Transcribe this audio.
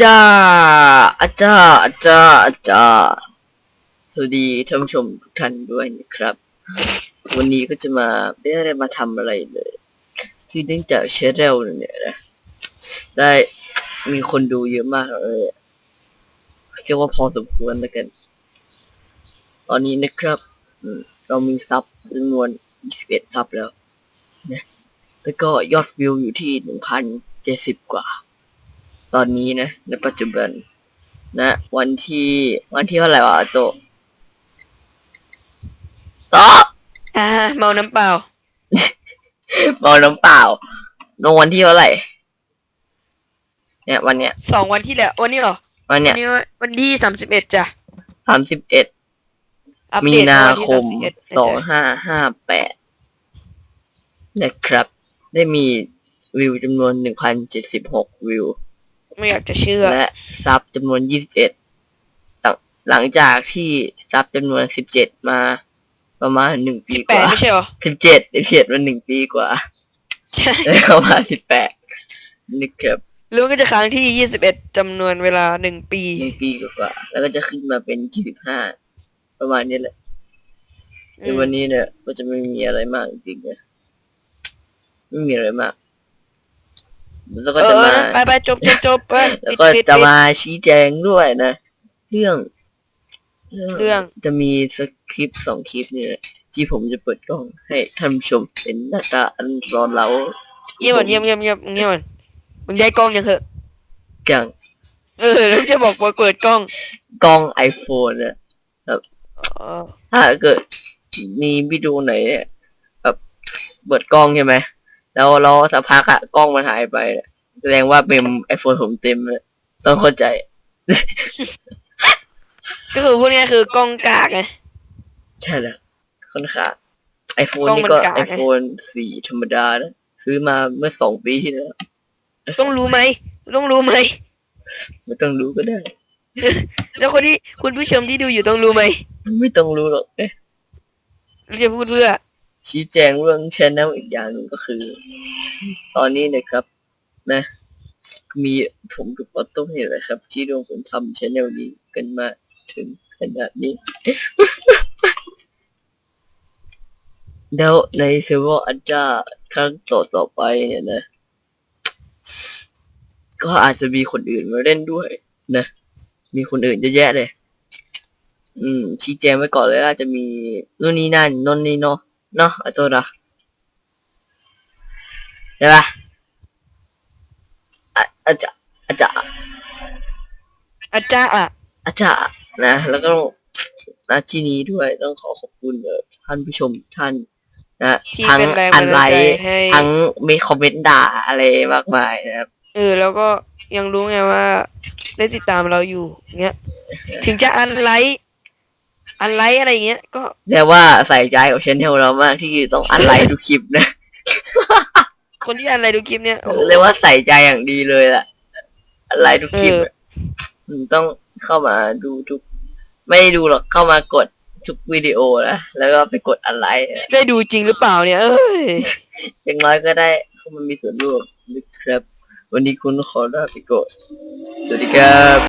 จารย์อาจารย์อาจารย์อาจารย์สวัสดีท่านผู้ชมทุกท่านด้วยนะครับ วันนี้ก็จะมาไม่ได้มาทำอะไรเลย คือเนื่องจากเชเรลเนี่ยนะ ได้มีคนดูเยอะมากเลยเรียกว่าพอสมควรแล้วกัน ตอนนี้นะครับเรามีซับจำนวน 21 ซับแล้วนะแล้วก็ยอดวิวอยู่ที่ 1,070 กว่า ตอนนี้นะในปัจจุบันนะ วันที่วันที่เท่าไหร่วะโตะโตะอ่าเมาน้ำเปล่าเมาน้ำเปล่าลงวันที่เท่าไหร่เนี่ยวันเนี้ยสองวันที่แล้ววันนี้เหรอวันวัเนี้ยนี้วันที่สามสิบเอ็ดจ้ะสามสิบเอ็ดอัปมีเดตนาวันที่คม31สองห้าห้าแปดนะครับ ได้มีวิวจำนวนหนึ่งพันเจ็ดสิบหกวิว ไม่อยากจะเชื่อ และซับจำนวนยี่สิบเอ็ดหลังจากที่ซับจำนวนสิบเจ็ดมา ประมาณหนึ่งปีสิบกแปดว่าไม่ใช่เหรอ สิบเจ็ดสิบเจ็ดมันหนึ่งปีกว่าใช่ได้เข้ามาสิบแปดนะครับหรือว่าก็จะค้างที่ยี่สิบเอ็ดจำนวนเวลาหนึ่งปี หนึ่งปีกว่าๆแล้วก็จะขึ้นมาเป็นยี่สิบห้าประมาณนี้แหละในวันนี้เนี่ยก็จะไม่มีอะไรมากจริงๆนะไม่มีอะไรมาก แล้วก็เอจะอมา ไปไปจบจบจบไปแล้วปิดก็ปิดจะปิด มาชี้แจงด้วยนะ เรื่องเรื่อง จะมีสคริปต์สองคลิปเนี่ย ที่ผมจะเปิดกล้องให้ท่านผู้ชมเห็นหน้าตาอันร้อนเร้าเงียบก่อนเงียบเงียบเงียบเงียบก่อนมึงย้ายกล้องยังเหอะอย่างเออแล้วจะบอกว่าเปิดกล้องกล้อง iPhone นะอ๋อถ้าเกิดมีวิดีโอไหนเนี่ยแบบเปิดกล้องใช่ไหม แล้วเราสักพักอะกล้องมันหายไปเนี่ยแสดงว่าเป็นไอโฟนผมเต็มเลยต้องเข้าใจ ก็คือพวกเนี้ยคือกล้องกากไง ใช่แล้วค่อนข้างไอโฟนกล้องนี่มันก็กากไอไง โฟนสี่ธรรมดานะ ซื้อมาเมื่อสองปีที่แล้วต้องรู้ไหมต้องรู้ไหมไม่ต้องรู้ก็ได้ แล้วคนที่คุณผู้ชมที่ดูอยู่ต้องรู้ไหมไม่ต้องรู้หรอกเอ๊ะ เราจะพูดเพื่อ ชี้แจงเรื่องชแนลอีกอย่างหนึ่งก็คือ ตอนนี้นะครับ นะ มีผมกับออโต้นี่แหละครับ ที่ร่วมกันทำชแนลนี้กันมาถึงขนาดนี้ แล้วในเซอร์เวอร์อันจาครั้งต่อต่อไปเนี่ยนะ ก็อาจจะมีคนอื่นมาเล่นด้วย นะ มีคนอื่นเยอะแยะเลย อืม ชี้แจงไว้ก่อนเลยอาจจะมีนู่นนี่นั่นนนนี่เนาะ เนาะเอาตัวละใช่ปะอะอาจจะอาจจะอาจารย์อะอาจารย์นะ แล้วก็ต้องหน้าที่นี้ด้วยต้องขอขอบคุณเอ่อท่านผู้ชมทุกท่านนะที่ทั้งเป็นแรงอับันนไลดาลใจค์ให้ทั้งมีคอมเมนต์ด่าอะไรมากมายนะครับเออ แล้วก็ยังรู้ไงว่า ได้ติดตามเราอยู่เงี้ย ถึงจะอันไลค์ อันไลค์อะไรเงี้ย ก็แต่ว่าใส่ใจกับชแนลเรามากที่ต้องอันไลค์ทุกคลิปนะคนที่อันไลค์ดูคลิปเนี้ยโอ้โหเรียกว่าใส่ใจอย่างดีเลยล่ะอันไลค์ทุกคลิปเอออะอืมต้องเข้ามาดูทุก ไม่ได้ดูหรอกเข้ามากดทุกวิดีโอนะแล้วก็ไปกดอันไลค์นะได้ดูจริงหรือเปล่าเนี่ย เอ้ยอย่างน้อยก็ได้เข้ามามีส่วนร่วมนะครับ วันนี้คุณขอลาไปก่อนสวัสดีครับ